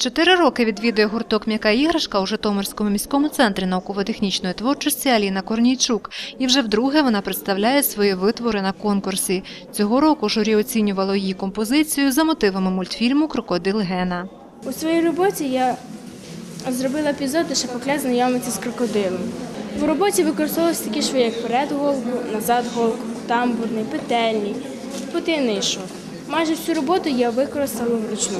Чотири роки відвідує гурток М'яка іграшка у Житомирському міському центрі науково-технічної творчості Аліна Корнійчук. І вже вдруге вона представляє свої витвори на конкурсі. Цього року журі оцінювало її композицію за мотивами мультфільму Крокодил Гена. У своїй роботі я зробила епізод, де шапокля знайомиться з крокодилом. В роботі використовувалися такі шви, як перед голку, назад голку, тамбурний, петельний, потайний шов. Майже всю роботу я використала вручну.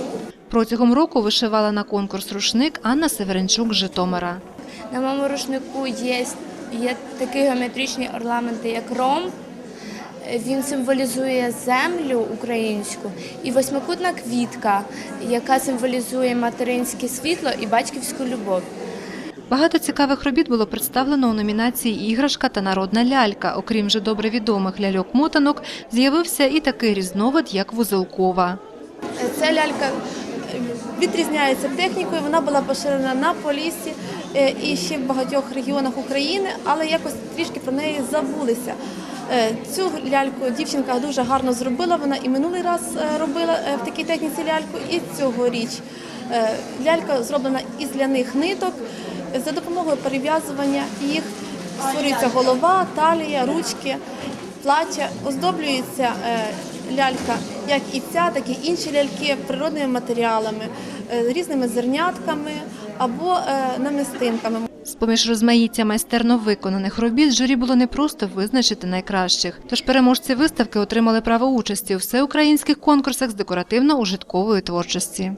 Протягом року вишивала на конкурс рушник Анна Северенчук з Житомира. На моєму рушнику є, є такі геометричні орнаменти, як ромб. Він символізує землю українську і восьмикутна квітка, яка символізує материнське світло і батьківську любов. Багато цікавих робіт було представлено у номінації Іграшка та народна лялька. Окрім вже добре відомих ляльок-мотанок, з'явився і такий різновид, як вузелкова. Ця лялька е, відрізняється технікою, вона була поширена на Поліссі е, і ще в багатьох регіонах України, але якось трішки про неї забулися. Е, Цю ляльку дівчинка дуже гарно зробила. Вона і минулий раз робила в такій техніці ляльку, і цьогоріч. Лялька зроблена із ляних ниток. За допомогою перев'язування їх створюється голова, талія, ручки, плаття, оздоблюється е, лялька, як і ця, так і інші ляльки природними матеріалами, е, різними зернятками або е, намистинками. З-поміж розмаїття майстерно виконаних робіт журі було непросто визначити найкращих. Тож переможці виставки отримали право участі у всеукраїнських конкурсах з декоративно-ужиткової творчості.